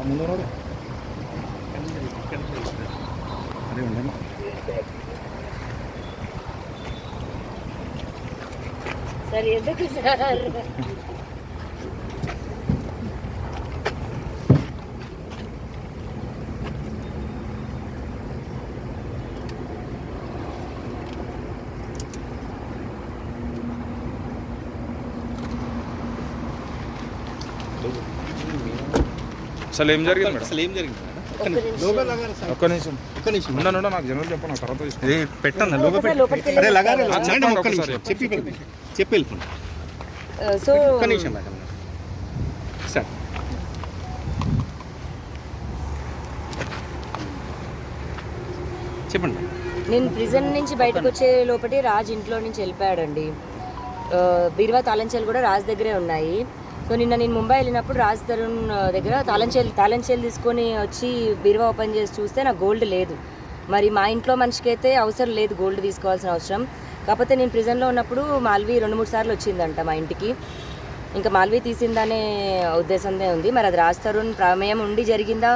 ముందు ఉన్నాడు అరే ఉండండి సార్ ఎందుకు సార్ అసలు ఏం జరిగింది మేడం? అసలు ఏం జరిగింది ఒక్క నిమిషం. ఒక్క నిమిషం. నాకు జనరల్ చెప్పను? తర్వాత పెట్టండి లోపలికి అరే లగారే చెప్పండి ఒక్క ఒకసారి. చెప్పి వెళ్ళిపోండి. చెప్పి వెళ్ళిపోండి సో ఒక్క నిమిషం మేడం. సార్. చెప్పండి మేడం. నేను ప్రిజన్ నుంచి బయటకు వచ్చే లోపటి రాజ్ ఇంట్లో నుంచి వెళ్ళిపోయాడండి. ఆ, బీరువా తాళంచేలు కూడా రాజ్ దగ్గరే ఉన్నాయి. సో నిన్న నేను ముంబై వెళ్ళినప్పుడు రాజ్ తరుణ్ దగ్గర తాళంచేలు తాళంచేలు తీసుకొని వచ్చి బీరువా ఓపెన్ చేసి చూస్తే నాకు గోల్డ్ లేదు. మరి మా ఇంట్లో మనిషికి అయితే అవసరం లేదు గోల్డ్ తీసుకోవాల్సిన అవసరం. కాకపోతే నేను ప్రిజన్లో ఉన్నప్పుడు మాల్వి రెండు మూడు సార్లు వచ్చిందంట మా ఇంటికి. ఇంకా మాల్వి తీసిందనే ఉద్దేశందే ఉంది. మరి అది రాజ్ తరుణ్ ప్రమేయం ఉండి జరిగిందా?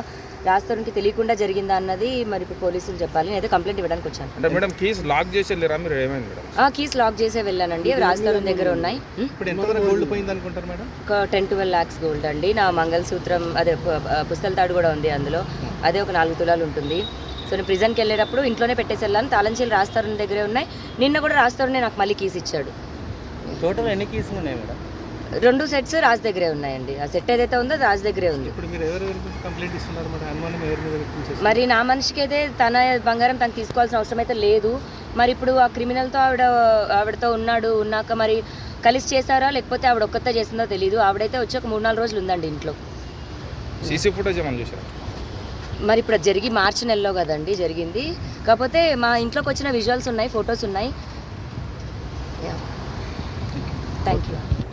రాజ్ తరుణ్కి తెలియకుండా జరిగిందా అన్నది మరి పోలీసులు చెప్పాలి. నేనైతే కంప్లైంట్ ఇవ్వడానికి వచ్చాను. అంటే మేడం కీస్ లాక్ చేసి వెళ్ళారా? మీరు ఏమైంది మేడం? ఆ కీస్ లాక్ చేసే వెళ్ళానండి. తరుణ్ దగ్గర ఉన్నాయి. ఉం? ఇప్పుడు ఎంతవరకు గోల్డ్ పోయింది అనుకుంటారు మేడం? ఒక టెన్ ట్వెల్వ్ ల్యాక్స్ గోల్డ్ అండి. నా మంగళసూత్రం అదే పుస్తల తాడు కూడా ఉంది అందులో. అదే ఒక నాలుగు తులాలు ఉంటుంది. సో నేను ప్రిజన్కి వెళ్ళేటప్పుడు ఇంట్లోనే పెట్టేసి వెళ్ళాను. తాళంచీలు రాజ్ తరుణ్ దగ్గరే ఉన్నాయి. నిన్న కూడా రాజ్ తరుణ్ నాకు మళ్ళీ కీస్ ఇచ్చాడు. టోటల్ ఎన్ని కేసులు ఉన్నాయి మేడం? రెండు సెట్స్ రాజ్ దగ్గరే ఉన్నాయండి. ఆ సెట్ ఏదైతే ఉందో రాజ్ దగ్గరే ఉంది. ఇప్పుడు మీరు నా మనిషికి అయితే తన బంగారం తను తీసుకోవాల్సిన అవసరం అయితే లేదు. మరి ఇప్పుడు ఆ క్రిమినల్తో ఆవిడ ఆవిడతో ఉన్నాడు ఉన్నాక మరి కలిసి చేశారా? లేకపోతే ఆవిడ ఒక్కతే చేసిందో తెలియదు ఆవిడైతే వచ్చి ఒక మూడు నాలుగు రోజులు ఉందండి ఇంట్లో. సీసీ ఫుటేజ్ ఏమని చూసారా మరి ఇప్పుడు అది జరిగి మార్చి నెలలో కదండి జరిగింది. కాకపోతే మా ఇంట్లోకి వచ్చిన విజువల్స్ ఉన్నాయి ఫొటోస్ ఉన్నాయి. Thank you